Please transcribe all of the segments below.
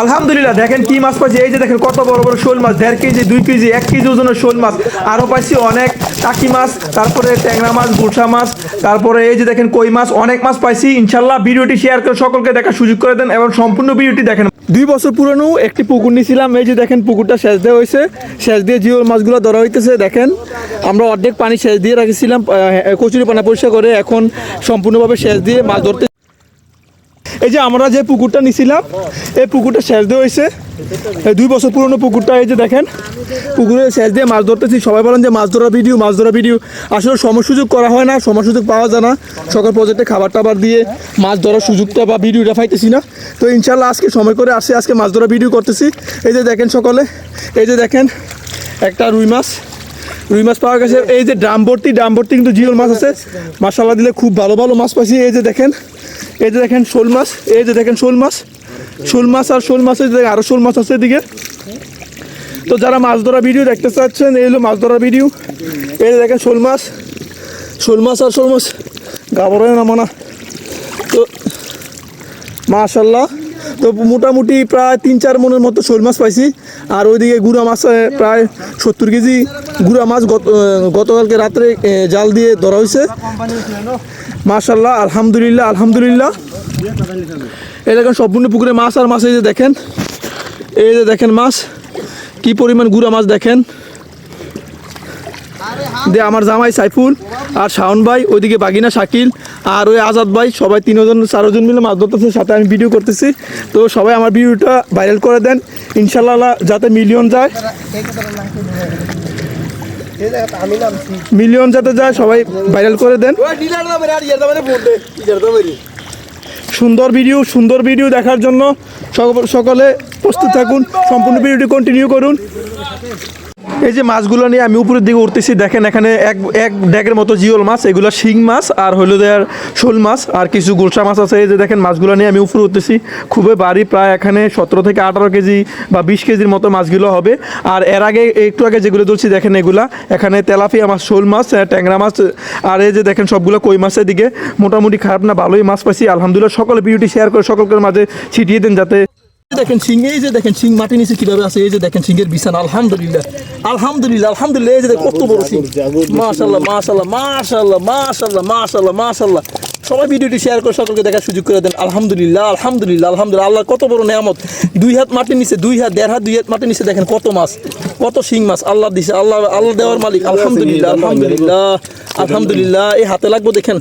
আলহামদুলিল্লাহ, দেখেন কি মাছ পাইছি। এই যে দেখেন কত বড় বড় শোল মাছ, দেড় কেজি, দুই কেজি, এক কেজি ওজনের শোল মাছ। আরও পাইছি অনেক টাকি মাছ, তারপরে ট্যাংরা মাছ গুলশা মাছ, তারপরে এই যে দেখেন কই মাছ, অনেক মাছ পাইছি। ইনশাল্লাহ ভিডিওটি শেয়ার করে সকলকে দেখার সুযোগ করে দেন এবং সম্পূর্ণ ভিডিওটি দেখেন। দুই বছর পুরনো একটি পুকুর নিয়েছিলাম এই যে দেখেন পুকুরটা সেচ দেওয়া হয়েছে। সেচ দিয়ে জিওল মাছগুলো ধরা হইতেছে, দেখেন। আমরা অর্ধেক পানি সেচ দিয়ে রাখেছিলাম কচুরি পানা পরিষ্কার করে এখন সম্পূর্ণভাবে সেচ দিয়ে মাছ ধরতে এই যে আমরা যে পুকুরটা নিছিলাম, এই পুকুরটা সেচ দেওয়া হয়েছে। এই দুই বছর পুরনো পুকুরটা, এই যে দেখেন, পুকুরে সেচ দিয়ে মাছ ধরতেছি। সবাই বলেন যে মাছ ধরা ভিডিও, মাছ ধরা ভিডিও। আসলে সময় সুযোগ করা হয় না, সময় সুযোগ পাওয়া যায় না। সকাল প্রজেক্টে খাবার টাবার দিয়ে মাছ ধরার সুযোগটা বা ভিডিওটা পাইতেছি না। তো ইনশাল্লাহ আজকে সময় করে আসছে আজকে মাছ ধরা ভিডিও করতেছি। এই যে দেখেন সকলে, এই যে দেখেন, একটা রুই মাছ। রুই মাছ পাওয়া গেছে। এই যে ড্রাম ভর্তি ড্রাম ভর্তি কিন্তু জিওল মাছ আছে। মাসাল্লাহ দিলে খুব ভালো ভালো মাছ পাইছি। এই যে দেখেন, এই যে দেখেন শোল মাছ, এই যে দেখেন শোল মাছ। শোল মাছ আর শোল মাছ আরও শোল মাছ আছে এদিকে। তো যারা মাছ ধরা ভিডিও দেখতে চাচ্ছেন, এই হলো মাছ ধরা ভিডিও। এই যে দেখেন শোল মাছ শোল মাছ আর শোল মাছ। গাবরে না তো মাশাল্লাহ তো মোটামুটি প্রায় তিন, চার মনের মতো শোল মাছ পাইছি। আর ওইদিকে গুড়া মাছ প্রায় সত্তর কেজি গুড়া মাছ গত গতকালকে রাত্রে জাল দিয়ে ধরা হয়েছে। মাশাল্লাহ আলহামদুলিল্লাহ আলহামদুলিল্লাহ। এই দেখেন সম্পূর্ণ পুকুরে মাছ আর মাছ, এই যে দেখেন। এই যে দেখেন মাছ, কি পরিমাণ গুড়া মাছ দেখেন। দে, আমার জামাই সাইফুল আর শাওন ভাই, ওইদিকে বাগিনা শাকিল আর ওই আজাদ ভাই সবাই তিনজন চারজন মিলে মাছ ধরতেছে সাথে আমি ভিডিও করতেছি। তো সবাই আমার ভিডিওটা ভাইরাল করে দেন। ইনশাল্লাহ যাতে মিলিয়ন যায়। মিলিয়ন যাতে যায় সবাই ভাইরাল করে দেন। সুন্দর ভিডিও সুন্দর ভিডিও দেখার জন্য সকলে প্রস্তুত থাকুন। সম্পূর্ণ ভিডিওটি কন্টিনিউ করুন। এই যে মাছগুলো নিয়ে আমি উপরের দিকে উঠতেছি, দেখেন এখানে এক এক ড্যাগের মতো জিওল মাছ, এগুলো শিং মাছ আর হলো দেয়ার শোল মাছ আর কিছু গুলশা মাছ আছে। এই যে দেখেন মাছগুলো নিয়ে আমি উপরে উঠতেছি, খুবই বাড়ি প্রায় এখানে সতেরো থেকে আঠারো কেজি বা বিশ কেজির মতো মাছগুলো হবে। আর এর আগে একটু আগে যেগুলো ধরছি দেখেন এগুলা, এখানে তেলাপিয়া মাছ, শোল মাছ ট্যাংরা মাছ, আর এই যে দেখেন সবগুলো কই মাছের দিকে মোটামুটি খারাপ না, ভালোই মাছ পাইছি। আলহামদুলিল্লাহ, সকলে ভিডিওটি শেয়ার করে সকলের মাঝে ছিটিয়ে দেন যাতে দেখেন সিং, এই যে দেখেন সিং মাটি নিচে কীভাবে আছে, এই যে দেখেন সিংয়ের বিছানা, আলহামদুলিল্লাহ। আলহামদুলিল্লাহ আলহামদুলিল্লাহ, এই যে কত বড় সিং। মাশাল্লাহ মাশাল্লাহ মাশাল্লাহ মাশাল্লাহ মাশাল্লাহ মাশাল্লাহ সবাই ভিডিওটি শেয়ার করে সকলকে দেখার সুযোগ করে দেন। আলহামদুলিল্লাহ আলহামদুলিল্লাহ আলহামদুলিল্লাহ আল্লাহ কত বড় নেয়ামত। দুই হাত মাটির নিচে, দুই হাত, দেড় হাত, দুই হাত মাটির নিচে দেখেন কত মাছ, কত শিং মাছ। আল্লাহ দিছে আল্লাহ আল্লাহ দেওয়ার মালিক। আলহামদুলিল্লাহ আলহামদুলিল্লাহ আলহামদুলিল্লাহ, এই হাতে লাগবো দেখেন।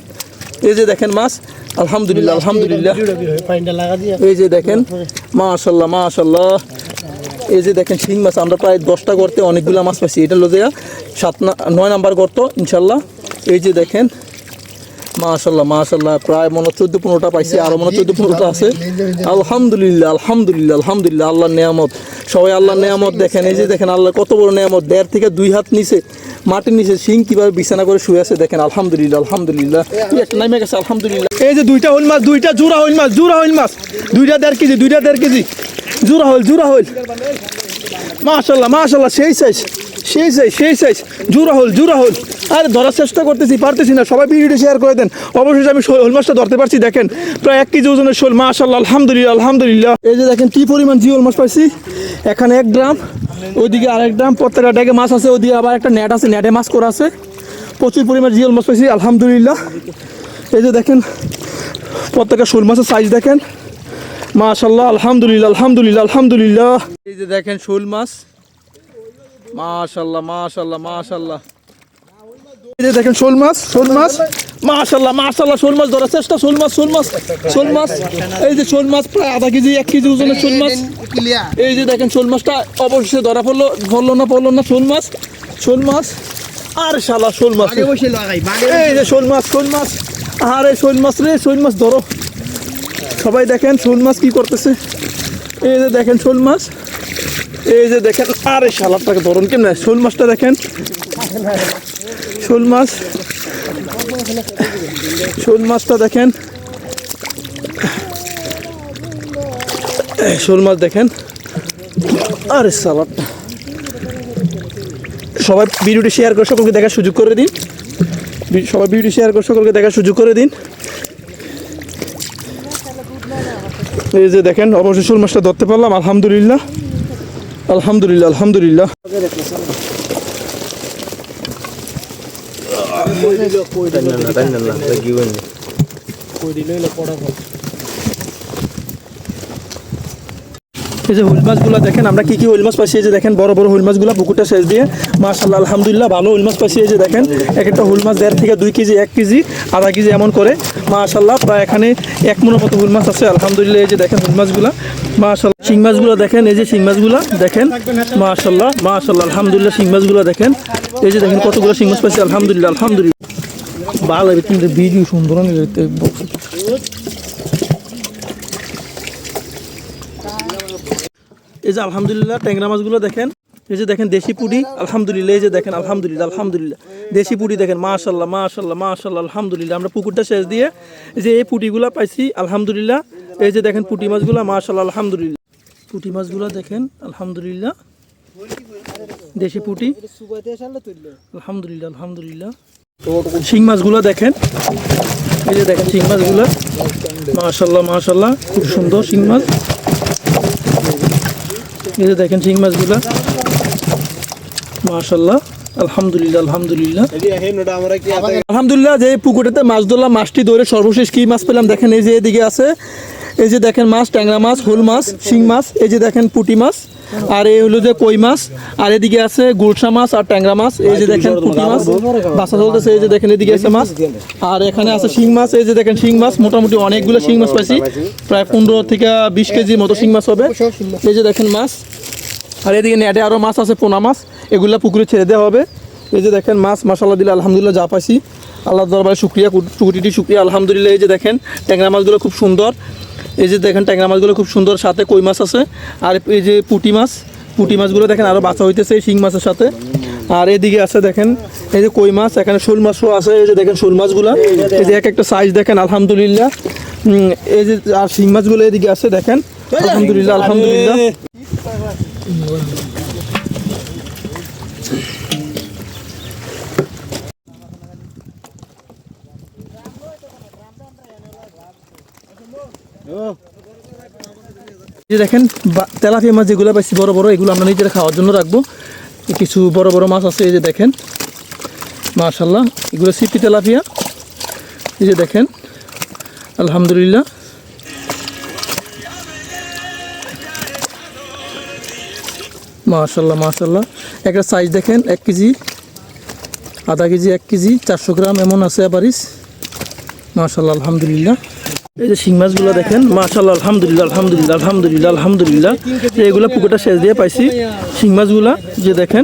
এই যে দেখেন মাছ আলহামদুলিল্লাহ আলহামদুলিল্লাহ। এই যে দেখেন মাশাল্লাহ মাশাল্লাহ। এই যে দেখেন শিং মাছ আমরা প্রায় দশটা গর্তে অনেকগুলো মাছ পাইছি। এটা হলো সাত নয় নাম্বার গর্ত ইনশাল্লাহ। এই যে দেখেন মাশাল্লাহ মাশাল্লাহ প্রায় মনে চোদ্দ পনেরোটা পাইছি আরও মনে চোদ্দ পনেরোটা আছে। আলহামদুলিল্লাহ আলহামদুলিল্লাহ আলহামদুলিল্লাহ, আল্লাহর নেয়ামত। সবাই আল্লাহর নেয়ামত দেখেন, এই যে দেখেন আল্লাহ কত বড় নেয়ামত। দেড় থেকে দুই হাত নিচে, মাটির নিচে শিং কীভাবে বিছানা করে শুয়ে আছে দেখেন, আলহামদুলিল্লাহ আলহামদুলিল্লাহ। একটা নামে গেছে, আলহামদুলিল্লাহ। এই যে দুইটা হইল মাছ, দুইটা জোড়া হইল মাছ, জোড়া হইল মাছ। দুইটা দেড় কেজি, দুইটা দেড় কেজি। জোড়া হইল জোড়া হইল। মাশাল্লাহ মাশাল্লাহ সেই সাইজ সেই সাইজ সেই সাইজ জোড়া হল জোড়া হল আরে ধরার চেষ্টা করতেছি, পারতেছি না, সবাই ভিডিওটি শেয়ার করে দেন। অবশেষে আমি শোল মাছটা ধরতে পারছি, দেখেন, প্রায় এক কেজি ওজনের শোল মাশাল্লাহ আলহামদুলিল্লাহ আলহামদুলিল্লাহ। এই যে দেখেন, কি পরিমাণ জিওল মাছ পাইছি? এখানে এক ড্রাম ওইদিকে আরেক ড্রাম প্রত্যেকটা ড্যাগে মাছ আছে, ওইদিকে আবার একটা নেট আছে নেটে মাছ করা আছে। প্রচুর পরিমাণ জিওল মাছ পাইছি, আলহামদুলিল্লাহ। এই যে দেখেন, প্রত্যেকটা শোল মাছের সাইজ দেখেন। মাশাল্লাহ আলহামদুলিল্লাহ আলহামদুলিল্লাহ আলহামদুলিল্লাহ। এই যে দেখেন শোল মাছ। মাশাল্লাহ মাশাল্লাহ মাশাল্লাহ এই যে দেখেন শোল মাছ শোল মাছ। মাশাল্লাহ মাশাল্লাহ শোল মাছ ধরার চেষ্টা শোল মাছ শোল মাছ শোল মাছ। এই যে শোল মাছ প্রায় আধা কেজি এক কেজি ওজনের শোল মাছ। এই যে দেখেন শোল মাছটা অবশেষে ধরা পড়ল পড়ল না পড়ল না শোল মাছ শোল মাছ। আর শালা শোল মাছ। এই যে শোল মাছ শোল মাছ। আরে শোল মাছ রে শোল মাছ ধরো। সবাই দেখেন শোল মাছ কি করতেছে। এই যে দেখেন শোল মাছ। এই যে দেখেন আরে শালারটাকে ধরুন কেমন? শোল মাছটা দেখেন। শোল মাছ। শোল মাছটা দেখেন। শোল মাছ দেখেন। আরে সালাদটা। সবাই ভিডিওটি শেয়ার করে সকলকে দেখার সুযোগ করে দিন। সবাই ভিডিওটি শেয়ার করে সকলকে দেখার সুযোগ করে দিন। এই যে দেখেন, অবশ্যই শোল মাছটা ধরতে পারলাম। আলহামদুলিল্লাহ। আলহামদুলিল্লাহ আলহামদুলিল্লাহ। কই দিল কই দিল না না না লাগিও না কই দিল এলো পড়া এই যে হুল মাছগুলো দেখেন, আমরা কি কি হুল মাছ পাইছি, এই যে দেখেন, বড় বড় হুল মাছগুলো পুকুরটা শেষ দিয়ে মাশাল্লাহ আলহামদুলিল্লাহ, ভালো হুল মাছ পাইছি, এই যে দেখেন, এক একটা হুল মাছ দেড় থেকে দুই কেজি, এক কেজি, আধা কেজি এমন করে মাশাল্লাহ প্রায় এখানে এক মনের মতো হুল মাছ আছে, আলহামদুলিল্লাহ, এই যে দেখেন হুল মাছগুলো মাশাল্লাহ শিং মাছগুলো দেখেন, এই যে শিং মাছগুলো দেখেন মাশাল্লাহ মাশাল্লাহ আলহামদুলিল্লাহ, শিং মাছগুলো দেখেন, এই যে দেখেন কতগুলো শিং মাছ পাইছি, আলহামদুলিল্লাহ আলহামদুলিল্লাহ। ভালো কিন্তু ভিডিও সুন্দর এই যে আলহামদুলিল্লাহ, ট্যাংরা মাছগুলো দেখেন, এই যে দেখেন দেশি পুডি আলহামদুলিল্লাহ, এই যে দেখেন, আলহামদুলিল্লাহ আলহামদুলিল্লাহ, দেশি পুডি দেখেন, মাশাল্লাহ মাশাল্লাহ মাশাল্লাহ, আলহামদুলিল্লাহ, আমরা পুকুরটা শেষ দিয়ে যে এই পুটিগুলো পাইছি, আলহামদুলিল্লাহ, এই যে দেখেন পুটি মাছগুলো, মাশাল্লাহ, আলহামদুলিল্লাহ। পুটি মাছগুলো দেখেন, আলহামদুলিল্লাহ, দেশি পুটি, আলহামদুলিল্লাহ আলহামদুলিল্লাহ। শিং মাছগুলো দেখেন, এই যে দেখেন শিং মাছগুলো, মাশাল্লাহ মাশাল্লাহ, খুব সুন্দর শিং মাছ। এই যে দেখেন শিং মাছগুলো। মাশাল্লাহ আলহামদুলিল্লাহ আলহামদুলিল্লাহ। আলহামদুলিল্লাহ যে পুকুরেতে মাছ ধরলাম মাছটি ধরে সর্বশেষ কি মাছ পেলাম? দেখেন এই যে এদিকে আছে। এই যে দেখেন মাছ ট্যাংরা মাছ হুল মাছ শিং মাছ এই যে দেখেন পুটি মাছ। আর এই হলো যে কই মাছ, আর এদিকে আছে গুলশা মাছ আর ট্যাংরা মাছ। এই যে দেখেন পুটি মাছ, বাসা চলতেছে, এই যে দেখেন এদিকে আছে মাছ। আর এখানে আছে শিং মাছ, এই যে দেখেন শিং মাছ, মোটামুটি অনেকগুলো শিং মাছ পাইছি। প্রায় পনেরো থেকে বিশ কেজির মতো শিং মাছ হবে। এই যে দেখেন মাছ। আর এদিকে নেটে আরও মাছ আছে, পোনা মাছ। এগুলো পুকুরে ছেড়ে দেওয়া হবে। এই যে দেখেন মাছ মশালা দিলে আলহামদুলিল্লাহ যা পাইছি। আল্লাহ দরবারে শুক্রিয়া টুকুটিটি শুক্রিয়া, আলহামদুলিল্লাহ। এই যে দেখেন ট্যাংরা মাছগুলো খুব সুন্দর। এই যে দেখেন ট্যাংরা মাছগুলো খুব সুন্দর সাথে কই মাছ আছে। আর এই যে পুটি মাছ, পুটি মাছগুলো দেখেন আরও বাচ্চা হইতেছে এই শিং মাছের সাথে। আর এদিকে আছে দেখেন, এই যে কই মাছ, এখানে শোল মাছও আছে, এই যে দেখেন শোল মাছগুলো। এই যে এক একটা সাইজ দেখেন, আলহামদুলিল্লাহ। এই যে আর শিং মাছগুলো এদিকে আছে দেখেন, আলহামদুলিল্লাহ আলহামদুলিল্লাহ। যে দেখেন তেলাপিয়া মাছ যেগুলো পাইছি, বড় বড়, এগুলো আমরা নিজেরা খাওয়ার জন্য রাখব। কিছু বড় বড় মাছ আছে, এই যে দেখেন মাশাল্লাহ এগুলো সিপি তেলাপিয়া। এই যে দেখেন, আলহামদুলিল্লাহ। মাশাল্লাহ মাশাল্লাহ একটা সাইজ দেখেন, এক কেজি, আধা কেজি, এক কেজি, চারশো গ্রাম, এমন আছে অ্যাভারিজ মাশাল্লাহ আলহামদুলিল্লাহ। এই যে শিং মাছগুলো দেখেন মাশাল্লাহ আলহামদুলিল্লাহ আলহামদুলিল্লাহ আলহামদুলিল্লাহ আলহামদুলিল্লাহ। এগুলো পুকুরটা শেষ দিয়ে পাইছি। শিং মাছগুলা, যে দেখেন।